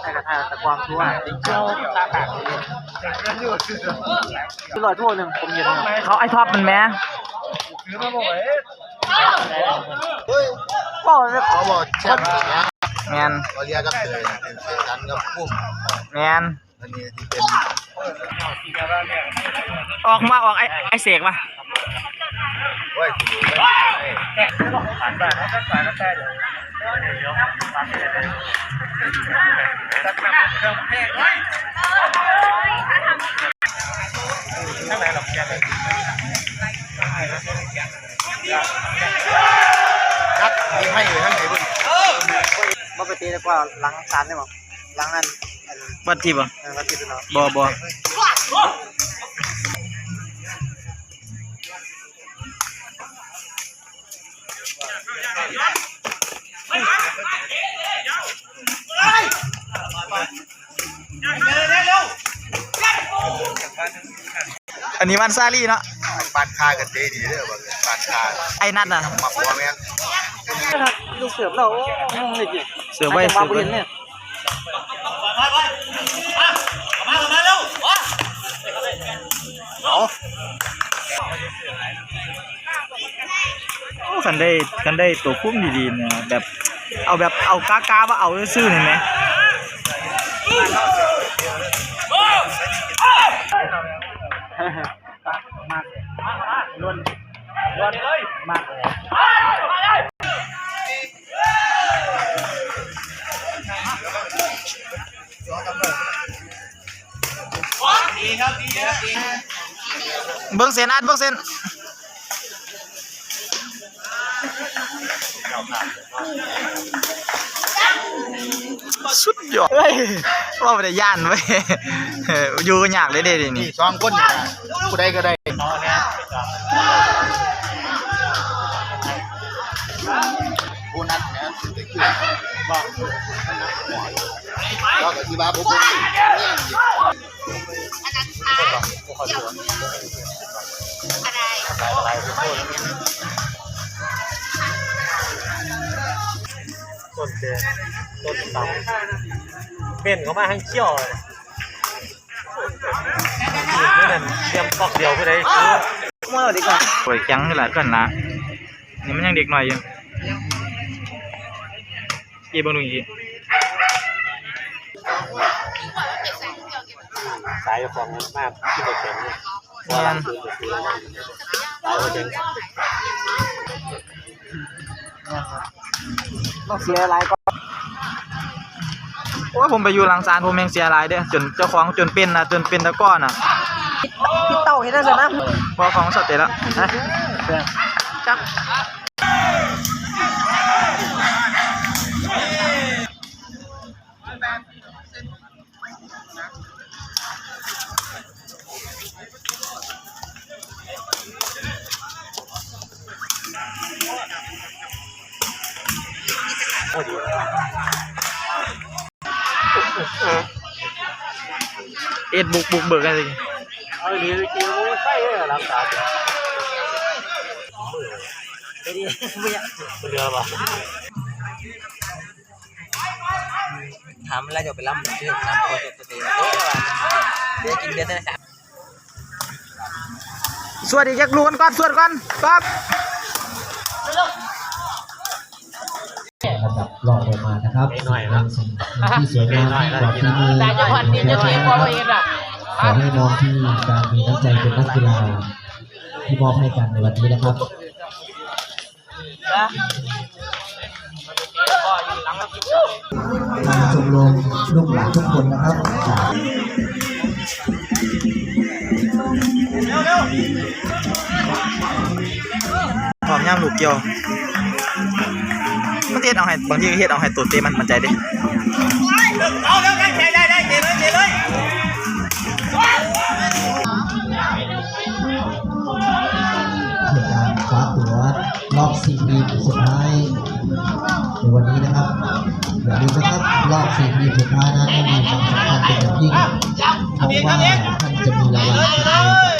ใส่กระทะตะกวางทั่วเจียวตาปากเลยคือลอยทั่วหนึ่งผมเย็นเขาไอ้ท็อปมันแม้บอกเลยเขาบอกแชมป์นะแมนเขาเรียกก็เคยเป็นเซกันกับกุ้งแมนอันนี้ที่เป็นออกมาออกไอ้ไอ้เสกมา เว้ยคือนักมีให้อยู่ทั้งไหนบุญปกติแล้วก็ล้างจานได้บ่ล้างอันบัดทีบ่เออวัดที่เป็นเราบ่บ่ อันนี้วันซาลี่เนาะปานคากันเตดีเด้อบางเงินปานคาไอ้นัดน่ะมาปัวแม่งลูกเสือเราเสือไว้เสือไว้เนี่ยเอา คันได้คันได้ตัวคุ้มดีๆเนี่ยแบบเอาแบบเอากากาว่าเอาซื่อๆนี่ไหมมากล้นล้นเลยมากเลยเบิ้งเซนอัดเบิ้งเซน สุดยอดเฮ้ยว่าไม่ได้ย่านเว้ยเอยู่กันยากเลยเด้ดินี่สองคนนี่นะผู้ใดก็ได้น้องเนี่ยสิไปขึ้นบอกก็กับที่บ้าผมเนี่ย ต้นเดือนต้นตำเป็นเขามาให้เชี่ยวเลยนี่นั่นเตรียมปอกเดียวเพื่อได้ซื้อเมื่อดีกว่าโอ้ยจังนี่แหละกันนะนี่มันยังเด็กหน่อยอยู่อีเบังดูอีกสายของมากที่เราเข็มแม่นสายเราเข็ม ต้องเสียอะไรก็โอ้ยผมไปอยู่หลังศาลผมยังเสียหลายเด้อจนเจ้าของจนเป็นนะจนเป็นตะก้อนอะพี่เต่าเห็นได้สินะพอของสเตจแล้วนะจัก เอ็ดบุกบุกเบิกกันสิเอาดีเลยกินมันใช่เลยหลังตาเรือป่ะถามแล้วจะไปรับชื่อน้ำโปรตีนตัวเองเพื่อกินเบียร์ได้นะครับสวัสดีจักรวนก่อนสวดก่อนครับลำดับรองลงมานะครับที่สวยงามที่กว่าที่มือแต่จังหวัดนี้จะทีมพอเองอะขอให้น้องที่การมีน้ำใจเป็นนักกีฬาที่มอบให้กันในวันนี้นะครับทางชมรมลูกหลานทุกคนนะครับจากหอมย่างลูกเกียวมัน เทศเอาให้บางทีเฮ็ดเอาให้ตัวเตมันมันใจดิเด้ในการคว้าตั๋วรอบสี่ทีมสุดท้ายในวันนี้นะครับอย่าลืมนะครับรอบสี่ทีมสุดท้ายนั้นมีความสำคัญเป็นอย่างยิ่งเพราะว่าท่านจะมีรางวัล